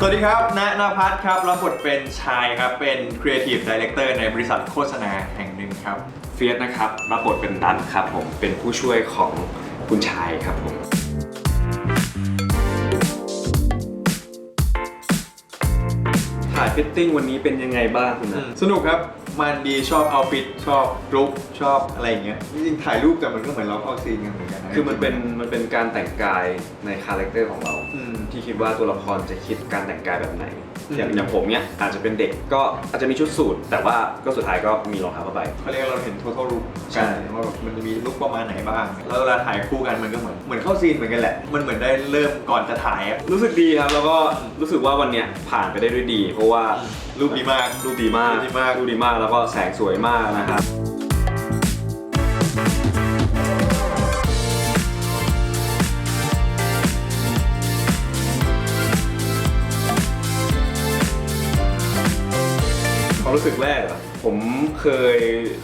สวัสดีครับณนภัทรครับรับบทเป็นชายครับ เป็น Creative Director ในบริษัทโฆษณาแห่งหนึ่งครับ เฟียสนะครับรับบทเป็นดันครับผม เป็นผู้ช่วยของคุณชายครับผม ถ่ายฟิตติ้งวันนี้เป็นยังไงบ้างคุณนะ สนุกครับ มันดีชอบเอาฟิตชอบลุกชอบอะไรอย่างเงี้ยจริงๆถ่ายรูปแต่มันก็เหมือนเราเข้าซีนกันเหมือนกันนะคือมันเป็นมันเป็นการแต่งกายในคาแรคเตอร์ของเรา อืม ที่คิดว่าตัวละครจะคิดการแต่งกายแบบไหน อืม อย่างอย่างผมเนี้ยอาจจะเป็นเด็กก็อาจจะมีชุดสูทแต่ว่าก็สุดท้ายก็มีรองเท้าผ้าใบ เขาเรียกว่าเราเห็น total look ใช่ กันว่าแบบมันจะมีลุกประมาณไหนบ้าง แล้วเวลาถ่ายคู่กันมันก็เหมือนเหมือนเข้าซีนเหมือนกันแหละ มันเหมือนได้เริ่มก่อนจะถ่ายอะ รู้สึกดีครับแล้วก็รู้สึกว่าวันเนี้ยผ่านไปได้ด้วยดี เพราะว่า รูปดีมาก รูปดีมากรูปดีมาก รูปดีมาก แล้วก็แสงสวยมากนะครับ ความรู้สึกแรกอะ ผมเคย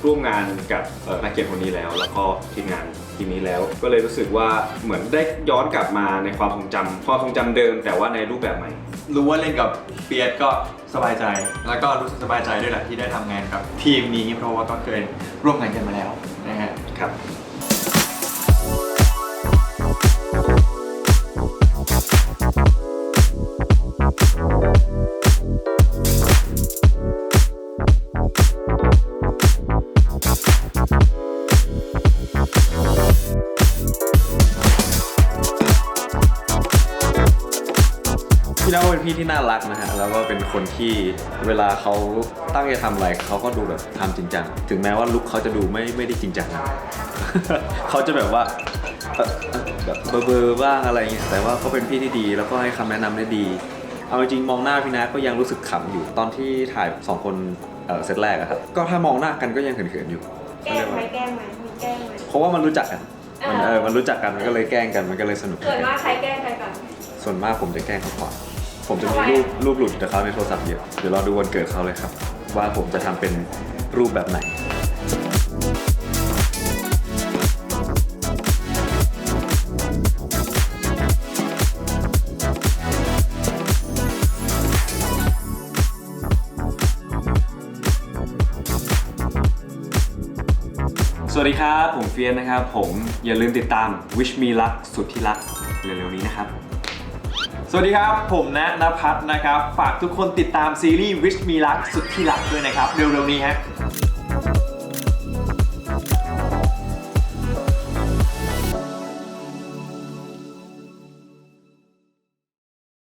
ร่วมงานกับเอ่อนักเขียนคนนี้แล้ว แล้วก็ทีมงานทีมนี้แล้ว ก็เลยรู้สึกว่าเหมือนได้ย้อนกลับมาในความทรงจำความทรงจำเดิมแต่ว่าในรูปแบบใหม่ รู้ว่าเล่นกับเปียสก็สบายใจ แล้วก็รู้สึกสบายใจด้วยแหละที่ได้ทำงานกับทีมนี้ เพราะว่าก็เคยร่วมงานกันมาแล้วนะฮะ ครับ พี่น้าเป็นพี่ที่น่ารักนะฮะแล้วก็เป็นคนที่เวลาเขาตั้งใจทำอะไรเขาก็ดูแบบทำจริงจังถึงแม้ว่าลุคเขาจะดูไม่ไม่ได้จริงจังเขาจะแบบว่าเอ่อเอ่อแบบเบอร์เบอร์บ้างอะไรเงี้ยแต่ว่าเขาเป็นพี่ที่ดีแล้วก็ให้คำแนะนำได้ดี เอาจริงๆมองหน้าพี่นัทก็ยังรู้สึกขำอยู่ตอนที่ถ่ายสองคนเอ่อเซตแรกอะครับก็ถ้ามองหน้ากันก็ยังเขินๆอยู่ แกล้งไหมแกล้งไหมมีแกล้งไหม เพราะว่ามันรู้จักกันมันเออมันรู้จักกัน มันก็เลยแกล้งกัน มันก็เลยสนุก ส่วนมากใครแกล้งใครก่อนส่วนมากผมจะแกล้งเขาก่อน ผมจะมีรูปรูปหลุดจากเขาในโทรศัพท์เยอะเดี๋ยวรอดูวันเกิดเขาเลยครับ ว่าผมจะทำเป็นรูปแบบไหน สวัสดีครับ ผมเฟียสนะครับ ผมอย่าลืมติดตาม Wish Me Luck สุดที่รักเร็วๆนี้นะครับ สวัสดีครับ ผมณนภัทรนะครับ ฝากทุกคนติดตามซีรีส์ Wish Me Luck สุดที่รักด้วยนะครับ เร็วๆนี้ฮะ